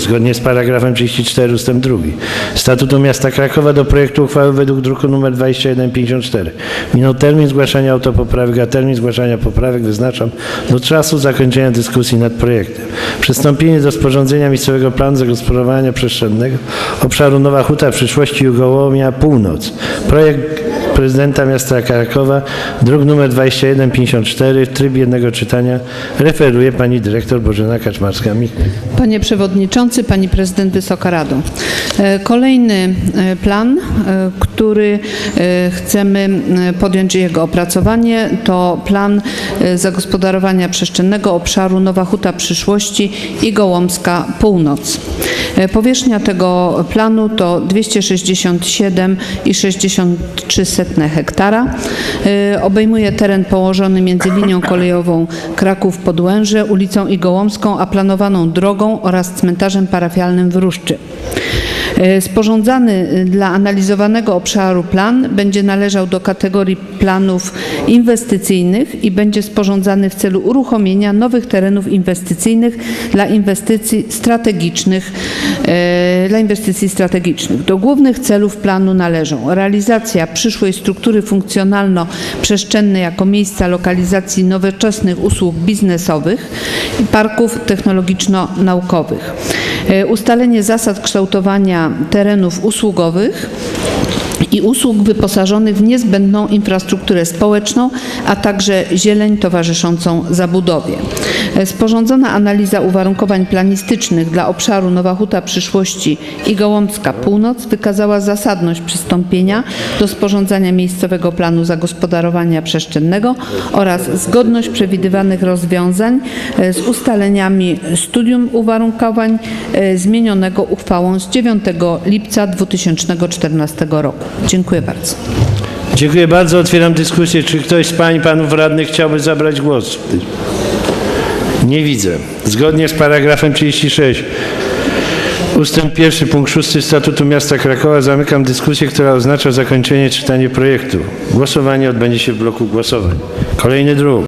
zgodnie z paragrafem 34 ust. 2 Statutu Miasta Krakowa do projektu uchwały według druku nr 2154. Minął termin zgłaszania autopoprawek, a termin zgłaszania poprawek wyznaczam do czasu zakończenia dyskusji nad projektem. Przystąpienie do sporządzenia miejscowego planu zagospodarowania przestrzennego obszaru Nowa Huta przyszłości Jugołomia Północ. Projekt prezydenta miasta Krakowa, druk nr 2154 w trybie jednego czytania referuje pani dyrektor Bożena Kaczmarska-Michnik. Panie Przewodniczący, Pani Prezydent, Wysoka Rado. E, Kolejny e, plan, e, który chcemy podjąć jego opracowanie, to plan zagospodarowania przestrzennego obszaru Nowa Huta Przyszłości i Gołąbska Północ. E, Powierzchnia tego planu to 267,63 hektara. E, Obejmuje teren położony między linią kolejową Kraków-Podłęże, ulicą Igołomską, a planowaną drogą oraz cmentarzem parafialnym w. E, Sporządzany dla analizowanego obszaru plan będzie należał do kategorii planów inwestycyjnych i będzie sporządzany w celu uruchomienia nowych terenów inwestycyjnych dla inwestycji strategicznych. E, Dla inwestycji strategicznych. Do głównych celów planu należą realizacja przyszłej struktury funkcjonalno-przestrzennej jako miejsca lokalizacji nowoczesnych usług biznesowych i parków technologiczno-naukowych. E, Ustalenie zasad kształtowania terenów usługowych i usług wyposażonych w niezbędną infrastrukturę społeczną, a także zieleń towarzyszącą zabudowie. E, Sporządzona analiza uwarunkowań planistycznych dla obszaru Nowa Huta Przyszłości i Gołąbska Północ wykazała zasadność przystąpienia do sporządzania miejscowego planu zagospodarowania przestrzennego oraz zgodność przewidywanych rozwiązań e, z ustaleniami studium uwarunkowań e, zmienionego uchwałą z 9 lipca 2014 roku. Dziękuję bardzo. Dziękuję bardzo. Otwieram dyskusję. Czy ktoś z pań i panów radnych chciałby zabrać głos? Nie widzę. Zgodnie z paragrafem 36 ustęp 1 punkt 6 Statutu Miasta Krakowa zamykam dyskusję, która oznacza zakończenie czytania projektu. Głosowanie odbędzie się w bloku głosowań. Kolejny druk.